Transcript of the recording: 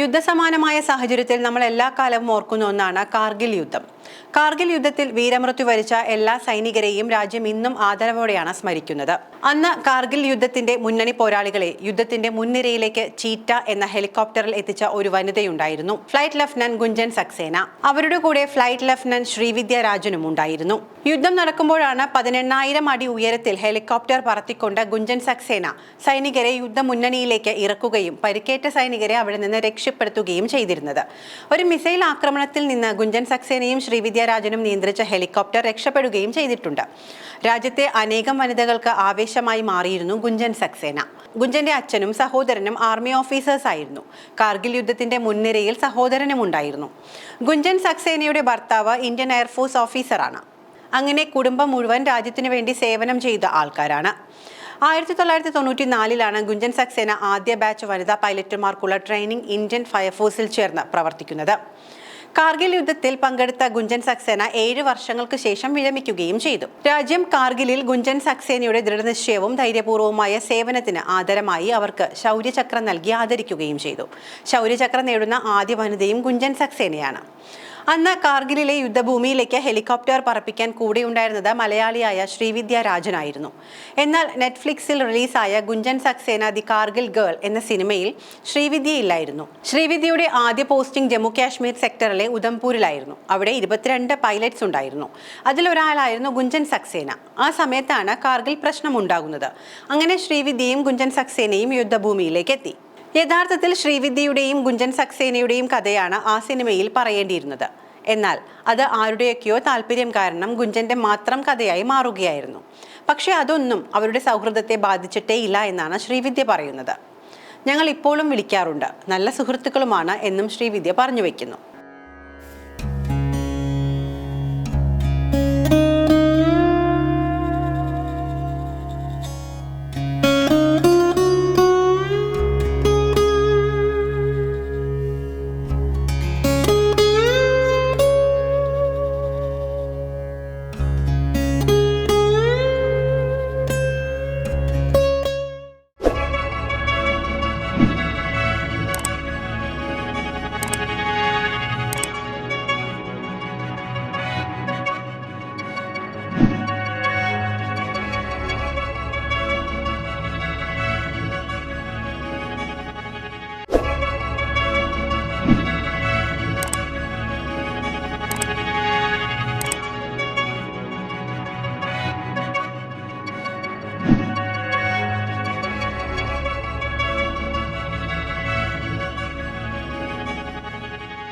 യുദ്ധസമാനമായ സാഹചര്യത്തിൽ നമ്മൾ എല്ലാ കാലവും ഓർക്കുന്ന ഒന്നാണ് കാർഗിൽ യുദ്ധം. കാർഗിൽ യുദ്ധത്തിൽ വീരമൃത്യു വരിച്ച എല്ലാ സൈനികരെയും രാജ്യം ഇന്നും ആദരവോടെയാണ് സ്മരിക്കുന്നത്. അന്ന് കാർഗിൽ യുദ്ധത്തിന്റെ മുന്നണി പോരാളികളെ യുദ്ധത്തിന്റെ മുൻനിരയിലേക്ക് ചീറ്റ എന്ന ഹെലികോപ്റ്ററിൽ എത്തിച്ച ഒരു വനിതയുണ്ടായിരുന്നു. Flight lieutenant Gunjan Saxena. അവരുടെ കൂടെ ഫ്ലൈറ്റ് ലഫ്റ്റനന്റ് ശ്രീവിദ്യ രാജനും ഉണ്ടായിരുന്നു. യുദ്ധം നടക്കുമ്പോഴാണ് പതിനെണ്ണായിരം അടി ഉയരത്തിൽ ഹെലികോപ്റ്റർ പറത്തിക്കൊണ്ട് ഗുഞ്ചൻ സക്സേന സൈനികരെ യുദ്ധമുന്നണിയിലേക്ക് ഇറക്കുകയും പരിക്കേറ്റ സൈനികരെ അവിടെ നിന്ന് രക്ഷപ്പെടുത്തുകയും ചെയ്തിരുന്നത്. ഒരു മിസൈൽ ആക്രമണത്തിൽ നിന്ന് ഗുഞ്ചൻ സക്സേനയും ശ്രീവിദ്യാരാജനും നിയന്ത്രിച്ച ഹെലികോപ്റ്റർ രക്ഷപ്പെടുകയും ചെയ്തിട്ടുണ്ട്. രാജ്യത്തെ അനേകം വനിതകൾക്ക് ആവേശമായി മാറിയിരുന്നു ഗുഞ്ചൻ സക്സേന. ഗുഞ്ചന്റെ അച്ഛനും സഹോദരനും ആർമി ഓഫീസേഴ്സ് ആയിരുന്നു. കാർഗിൽ യുദ്ധത്തിന്റെ മുൻനിരയിൽ സഹോദരനും ഉണ്ടായിരുന്നു. ഗുഞ്ചൻ സക്സേനയുടെ ഭർത്താവ് ഇന്ത്യൻ എയർഫോഴ്സ് ഓഫീസറാണ്. അങ്ങനെ കുടുംബം മുഴുവൻ രാജ്യത്തിനു വേണ്ടി സേവനം ചെയ്ത ആൾക്കാരാണ്. ആയിരത്തി തൊള്ളായിരത്തി തൊണ്ണൂറ്റി നാലിലാണ് ഗുഞ്ചൻ സക്സേന ആദ്യ ബാച്ച് വനിതാ പൈലറ്റുമാർക്കുള്ള ട്രെയിനിങ് ഇന്ത്യൻ ഫയർഫോഴ്സിൽ ചേർന്ന് പ്രവർത്തിക്കുന്നത്. കാർഗിൽ യുദ്ധത്തിൽ പങ്കെടുത്ത ഗുഞ്ചൻ സക്സേന ഏഴ് വർഷങ്ങൾക്ക് ശേഷം വിരമിക്കുകയും ചെയ്തു. രാജ്യം കാർഗിലിൽ ഗുഞ്ചൻ സക്സേനയുടെ ദൃഢനിശ്ചയവും ധൈര്യപൂർവമായ സേവനത്തിന് ആദരമായി അവർക്ക് ശൗര്യചക്രം നൽകി ആദരിക്കുകയും ചെയ്തു. ശൗര്യചക്രം നേടുന്ന ആദ്യ വനിതയും ഗുഞ്ചൻ സക്സേനയാണ്. അന്ന് കാർഗിലിലെ യുദ്ധഭൂമിയിലേക്ക് ഹെലികോപ്റ്റർ പറപ്പിക്കാൻ കൂടെ ഉണ്ടായിരുന്നത് മലയാളിയായ ശ്രീവിദ്യ രാജനായിരുന്നു. എന്നാൽ നെറ്റ്ഫ്ലിക്സിൽ റിലീസായ ഗുഞ്ചൻ സക്സേന ദി കാർഗിൽ ഗേൾ എന്ന സിനിമയിൽ ശ്രീവിദ്യ ഇല്ലായിരുന്നു. ശ്രീവിദ്യയുടെ ആദ്യ പോസ്റ്റിംഗ് ജമ്മു കാശ്മീർ സെക്ടറിലെ ഉദംപൂരിലായിരുന്നു അവിടെ ഇരുപത്തിരണ്ട് പൈലറ്റ്സ് ഉണ്ടായിരുന്നു. അതിലൊരാളായിരുന്നു ഗുഞ്ചൻ സക്സേന. ആ സമയത്താണ് കാർഗിൽ പ്രശ്നമുണ്ടാകുന്നത്. അങ്ങനെ ശ്രീവിദ്യയും ഗുഞ്ചൻ സക്സേനയും യുദ്ധഭൂമിയിലേക്ക് എത്തി. യഥാർത്ഥത്തിൽ ശ്രീവിദ്യയുടെയും ഗുഞ്ചൻ സക്സേനയുടെയും കഥയാണ് ആ സിനിമയിൽ പറയേണ്ടിയിരുന്നത്. എന്നാൽ അത് ആരുടെയൊക്കെയോ താല്പര്യം കാരണം ഗുഞ്ചന്റെ മാത്രം കഥയായി മാറുകയായിരുന്നു. പക്ഷേ അതൊന്നും അവരുടെ സൗഹൃദത്തെ ബാധിച്ചിട്ടേ ഇല്ല എന്നാണ് ശ്രീവിദ്യ പറയുന്നത്. ഞങ്ങൾ ഇപ്പോഴും വിളിക്കാറുണ്ട്. നല്ല സുഹൃത്തുക്കളുമാണ് എന്നും ശ്രീവിദ്യ പറഞ്ഞു വെക്കുന്നു.